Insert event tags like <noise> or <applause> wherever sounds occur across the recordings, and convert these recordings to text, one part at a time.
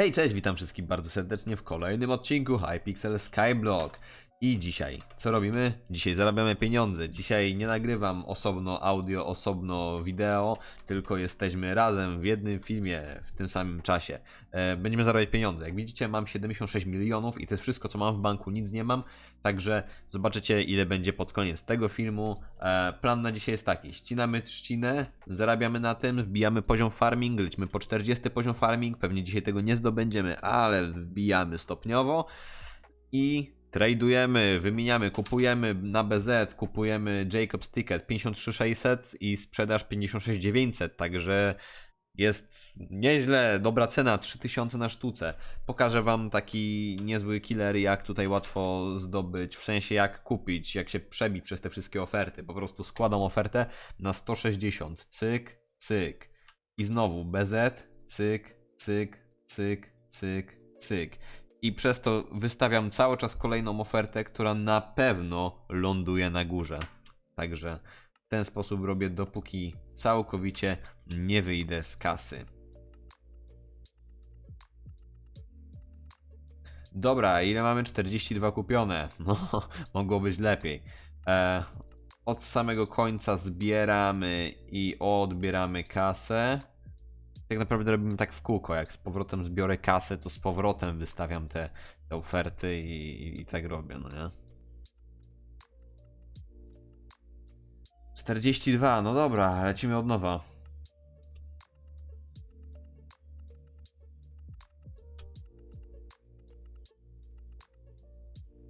Hej, cześć, witam wszystkich bardzo serdecznie w kolejnym odcinku Hypixel Skyblock. I dzisiaj, co robimy? Dzisiaj zarabiamy pieniądze. Dzisiaj nie nagrywam osobno audio, osobno wideo, tylko jesteśmy razem w jednym filmie w tym samym czasie. E, będziemy zarabiać pieniądze. Jak widzicie, mam 76 milionów i to jest wszystko, co mam w banku, nic nie mam. Także zobaczycie, ile będzie pod koniec tego filmu. E, plan na dzisiaj jest taki: ścinamy trzcinę, zarabiamy na tym, wbijamy poziom farming, lecimy po 40 poziom farming. Pewnie dzisiaj tego nie zdobędziemy, ale wbijamy stopniowo i tradujemy, wymieniamy, kupujemy na BZ, kupujemy Jacob's Ticket 53600 i sprzedaż 56900, także jest nieźle, dobra cena, 3000 na sztuce. Pokażę wam taki niezły killer, jak tutaj łatwo zdobyć, w sensie jak kupić, jak się przebić przez te wszystkie oferty. Po prostu składam ofertę na 160, cyk, cyk. I znowu BZ, cyk, cyk, cyk, cyk, cyk. I przez to wystawiam cały czas kolejną ofertę, która na pewno ląduje na górze. Także w ten sposób robię, dopóki całkowicie nie wyjdę z kasy. Dobra, ile mamy? 42 kupione. <laughs> No, mogło być lepiej. E, od samego końca zbieramy i odbieramy kasę. Tak naprawdę robimy tak w kółko. Jak z powrotem zbiorę kasę, to z powrotem wystawiam te, te oferty i, i, i tak robię, no nie? 42, no dobra, lecimy od nowa.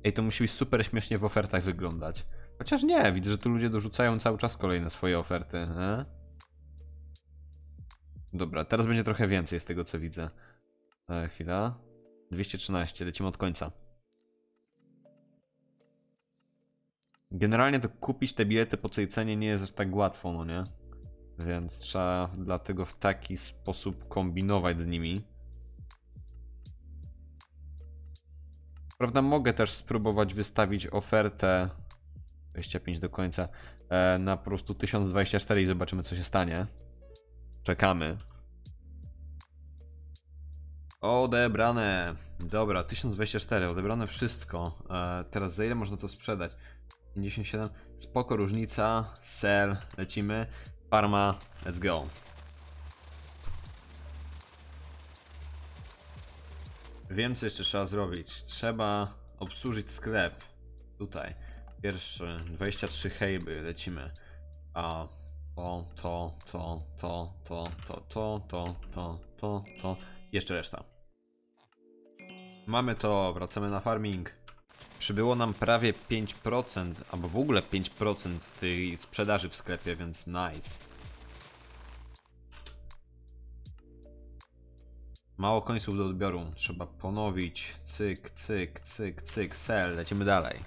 Ej, to musi być super śmiesznie w ofertach wyglądać. Chociaż nie, widzę, że tu ludzie dorzucają cały czas kolejne swoje oferty, nie? Dobra, teraz będzie trochę więcej z tego co widzę. E, chwila. 213, lecimy od końca. Generalnie to kupić te bilety po tej cenie nie jest aż tak łatwo, no nie? Więc trzeba dlatego w taki sposób kombinować z nimi. Prawda, mogę też spróbować wystawić ofertę 25 do końca e, na po prostu 1024 i zobaczymy co się stanie. Czekamy. Odebrane. Dobra, 1024, odebrane wszystko. E, teraz za ile można to sprzedać? 57. Spoko różnica. Sell, lecimy. Parma, let's go. Wiem, co jeszcze trzeba zrobić. Trzeba obsłużyć sklep. Tutaj. Pierwszy, 23 hejby, lecimy. A to, to, to, to, to, to, to, to, to, to, to. Jeszcze reszta. Mamy to, wracamy na farming. Przybyło nam prawie 5%, albo w ogóle 5% z tej sprzedaży w sklepie, więc nice. Mało końców do odbioru. Trzeba ponowić. Cyk, cyk, cyk, cyk, sell. Lecimy dalej.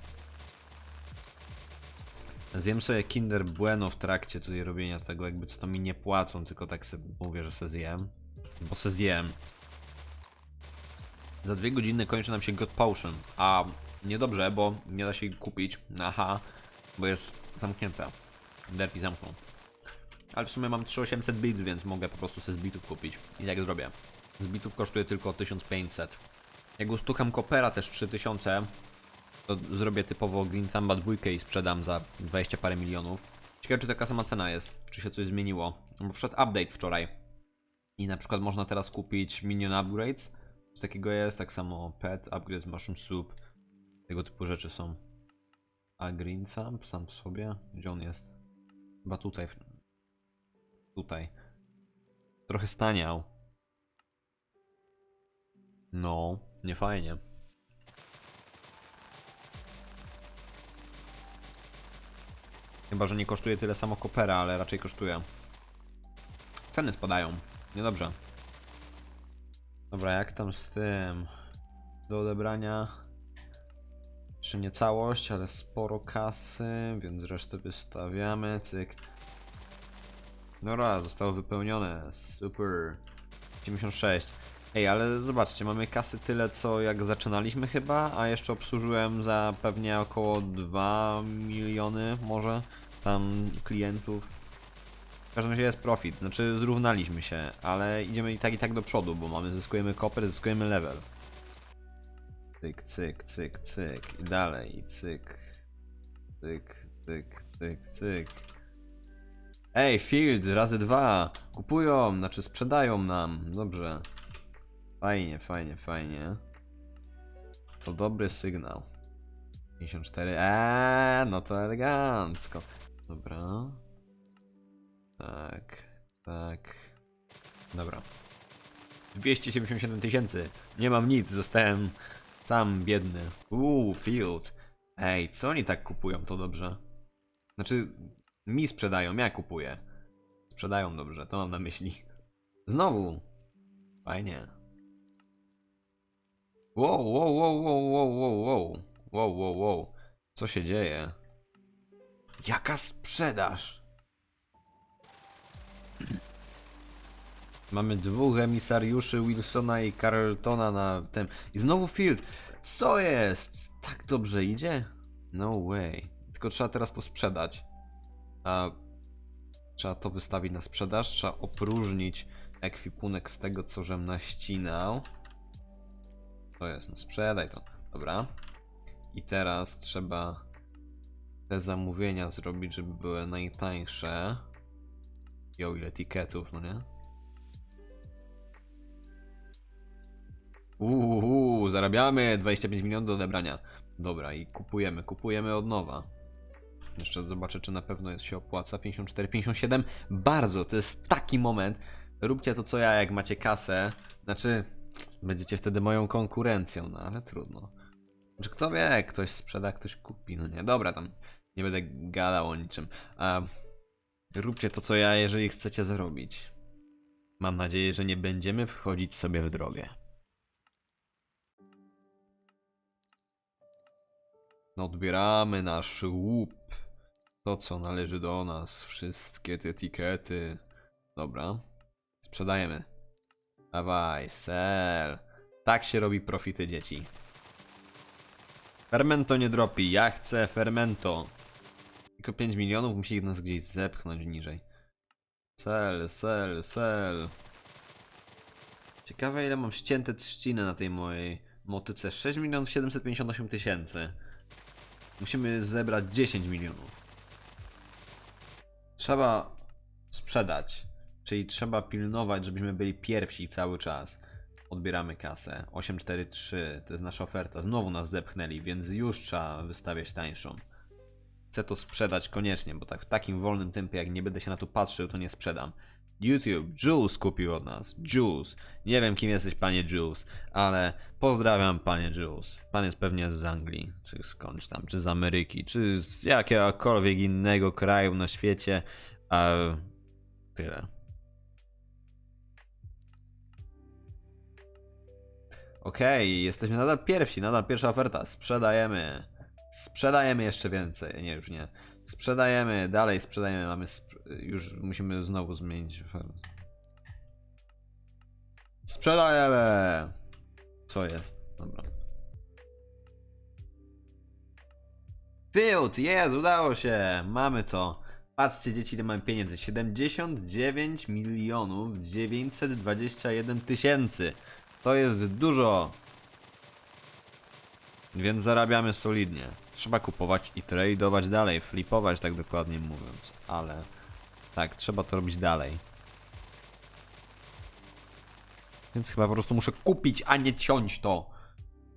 Zjem sobie Kinder Bueno w trakcie tutaj robienia tego, jakby co to mi nie płacą, tylko tak sobie mówię, że se zjem. Bo se zjem. Za dwie godziny kończy nam się God Potion, a niedobrze, bo nie da się jej kupić. Aha, bo jest zamknięta. Derpy zamknął. Ale w sumie mam 3800 bits, więc mogę po prostu sobie z bitów kupić. I tak zrobię. Z bitów kosztuje tylko 1500. Jak ustukam Kopera też 3000, to zrobię typowo Green Samba 2 i sprzedam za 20 parę milionów. Ciekawe czy taka sama cena jest, czy się coś zmieniło. Bo wszedł update wczoraj. I na przykład można teraz kupić Minion Upgrades. Coś takiego jest, tak samo Pet, Upgrades, Mushroom Soup. Tego typu rzeczy są. A Green Thumb sam w sobie? Gdzie on jest? Chyba tutaj. Tutaj. Trochę staniał. No, nie fajnie. Chyba, że nie kosztuje tyle samo kopera, ale raczej kosztuje. Ceny spadają. Niedobrze. Dobra, jak tam z tym? Do odebrania. Czy nie całość, ale sporo kasy, więc resztę wystawiamy. Cyk. Dobra, zostało wypełnione. Super. 96. Ej, ale zobaczcie, mamy kasy tyle co jak zaczynaliśmy chyba, a jeszcze obsłużyłem za pewnie około 2 miliony może tam klientów. W każdym razie jest profit, znaczy zrównaliśmy się, ale idziemy i tak i tak do przodu, bo mamy, zyskujemy koper, zyskujemy level. Cyk, cyk, cyk, cyk i dalej, cyk. Cyk, cyk, cyk, cyk. Ej, Field, razy dwa. Kupują, znaczy sprzedają nam. Dobrze. Fajnie, fajnie, fajnie. To dobry sygnał. 54. Eee, no to elegancko. Dobra. Tak, tak. Dobra. 277 tysięcy. Nie mam nic, zostałem sam biedny. Uuu, Field. Ej, co oni tak kupują, to dobrze. Znaczy, mi sprzedają, ja kupuję. Sprzedają dobrze, to mam na myśli. Znowu. Fajnie. Wow, wow, wow, wow, wow, wow, wow. Wow, wow, wow. Co się dzieje? Jaka sprzedaż? <clears throat> Mamy dwóch emisariuszy Wilsona i Carltona na tym. I znowu Field. Co jest? Tak dobrze idzie? No way. Tylko trzeba teraz to sprzedać. A trzeba to wystawić na sprzedaż. Trzeba opróżnić ekwipunek z tego, co żem naścinał. To jest, no sprzedaj to. Dobra. I teraz trzeba te zamówienia zrobić, żeby były najtańsze. O ile tiketów, no nie? Uuu, zarabiamy 25 milionów do odebrania. Dobra, i kupujemy, kupujemy od nowa. Jeszcze zobaczę, czy na pewno jest, się opłaca. 54, 57. Bardzo, to jest taki moment. Róbcie to co ja, jak macie kasę. Znaczy, będziecie wtedy moją konkurencją, no ale trudno. Czy kto wie, ktoś sprzeda, ktoś kupi, no nie. Dobra, tam nie będę gadał o niczym. A róbcie to co ja, jeżeli chcecie zarobić. Mam nadzieję, że nie będziemy wchodzić sobie w drogę. Odbieramy nasz łup. To, co należy do nas. Wszystkie te etykiety. Dobra. Sprzedajemy. Dawaj, sell. Tak się robi profity dzieci. Fermento nie dropi. Ja chcę fermento. Tylko 5 milionów musi nas gdzieś zepchnąć niżej. Sell, sell, sell. Ciekawe ile mam ścięte trzciny na tej mojej motyce. 6 milionów 758 tysięcy. Musimy zebrać 10 milionów. Trzeba sprzedać. Czyli trzeba pilnować, żebyśmy byli pierwsi cały czas. Odbieramy kasę. 843 to jest nasza oferta. Znowu nas zepchnęli, więc już trzeba wystawiać tańszą. Chcę to sprzedać koniecznie, bo tak w takim wolnym tempie, jak nie będę się na to patrzył, to nie sprzedam. YouTube, Jules kupił od nas. Jules. Nie wiem, kim jesteś, panie Jules, ale pozdrawiam, panie Jules. Pan jest pewnie z Anglii, czy skądś tam, czy z Ameryki, czy z jakiegokolwiek innego kraju na świecie. A tyle. Okej, jesteśmy nadal pierwsi, nadal pierwsza oferta. Sprzedajemy. Sprzedajemy jeszcze więcej. Nie, już nie. Sprzedajemy, dalej sprzedajemy. Mamy. Sp już musimy znowu zmienić. Sprzedajemy! Co jest? Dobra. Field! Jest, udało się! Mamy to. Patrzcie, dzieci, ile mamy pieniędzy. 79 milionów 921 tysięcy. To jest dużo. Więc zarabiamy solidnie. Trzeba kupować i tradeować dalej, flipować tak dokładnie mówiąc, ale tak, trzeba to robić dalej. Więc chyba po prostu muszę kupić, a nie ciąć to.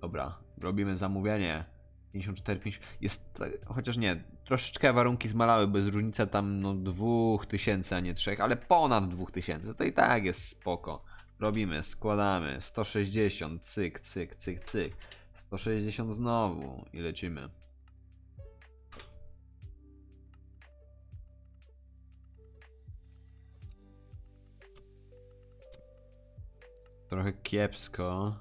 Dobra, robimy zamówienie. 54, 50. Jest, chociaż nie, troszeczkę warunki zmalały, bo jest różnica tam no 2000, a nie 3, ale ponad 2000. To i tak jest spoko. Robimy, składamy. 160, cyk, cyk, cyk, cyk. 160 znowu i lecimy. Trochę kiepsko.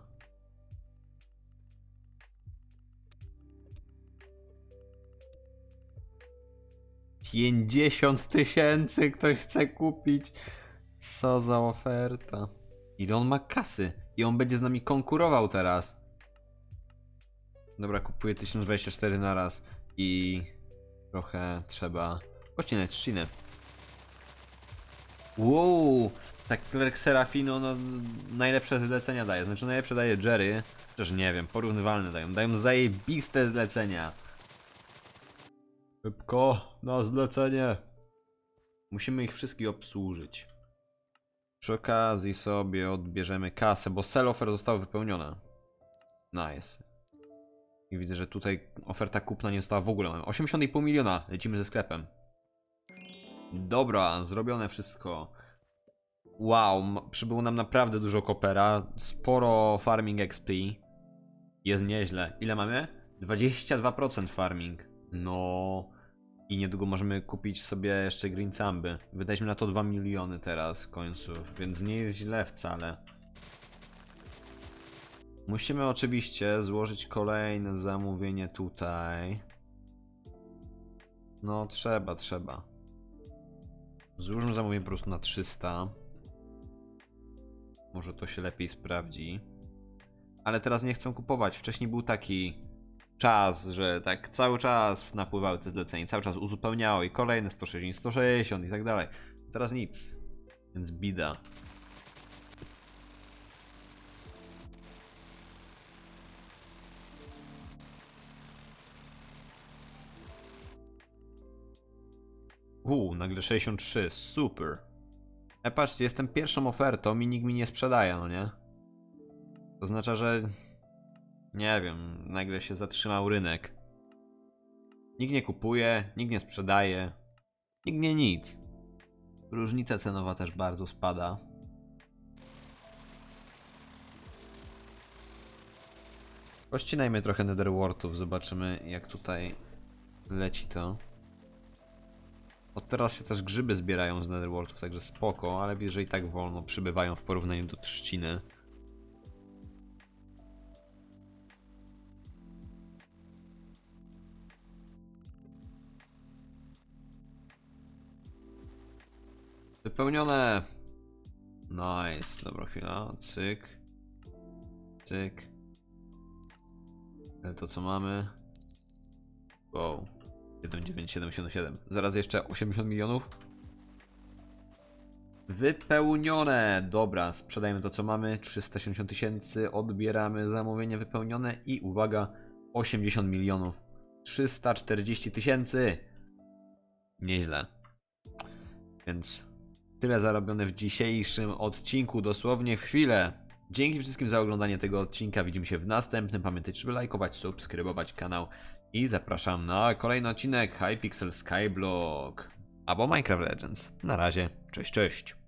Pięćdziesiąt tysięcy ktoś chce kupić. Co za oferta. Ile on ma kasy? I on będzie z nami konkurował teraz. Dobra, kupuję 1024 na raz i trochę trzeba. Odcinać trzcinę. Wow, tak Klerk Serafino, no najlepsze zlecenia daje. Znaczy najlepsze daje Jerry. Też nie wiem, porównywalne dają. Dają zajebiste zlecenia. Szybko, na zlecenie. Musimy ich wszystkich obsłużyć. Przy okazji sobie odbierzemy kasę, bo sell offer została wypełniona. Nice. I widzę, że tutaj oferta kupna nie została w ogóle. Mamy 80,5 miliona. Lecimy ze sklepem. Dobra, zrobione wszystko. Wow, przybyło nam naprawdę dużo kopera, sporo farming XP. Jest nieźle. Ile mamy? 22% farming. No. I niedługo możemy kupić sobie jeszcze Green Zamby. Wydaliśmy na to 2 miliony teraz w końcu, więc nie jest źle wcale. Musimy oczywiście złożyć kolejne zamówienie tutaj. No, trzeba, trzeba. Złóżmy zamówienie po prostu na 300. Może to się lepiej sprawdzi. Ale teraz nie chcę kupować. Wcześniej był taki czas, że tak cały czas napływały te zlecenia, cały czas uzupełniało i kolejne 160, 160 i tak dalej. Teraz nic. Więc bida. Uuu, nagle 63, super. E patrzcie, jestem pierwszą ofertą i nikt mi nie sprzedaje, no nie? To oznacza, że... Nie wiem, nagle się zatrzymał rynek. Nikt nie kupuje, nikt nie sprzedaje, nikt nie nic. Różnica cenowa też bardzo spada. Pościnajmy trochę Netherwortów, zobaczymy jak tutaj leci to. Od teraz się też grzyby zbierają z Netherworldów, także spoko, ale wiesz, że i tak wolno przybywają w porównaniu do trzciny. Wypełnione! Nice, dobra chwila, cyk. Cyk. Ale to co mamy? Wow. 19777. Zaraz jeszcze 80 milionów. Wypełnione! Dobra, sprzedajmy to co mamy. 370 tysięcy. Odbieramy zamówienie wypełnione i uwaga, 80 milionów. 340 tysięcy. Nieźle. Więc tyle zarobione w dzisiejszym odcinku, dosłownie w chwilę. Dzięki wszystkim za oglądanie tego odcinka. Widzimy się w następnym. Pamiętajcie, żeby lajkować, subskrybować kanał. I zapraszam na kolejny odcinek Hypixel Skyblock albo Minecraft Legends. Na razie, cześć, cześć.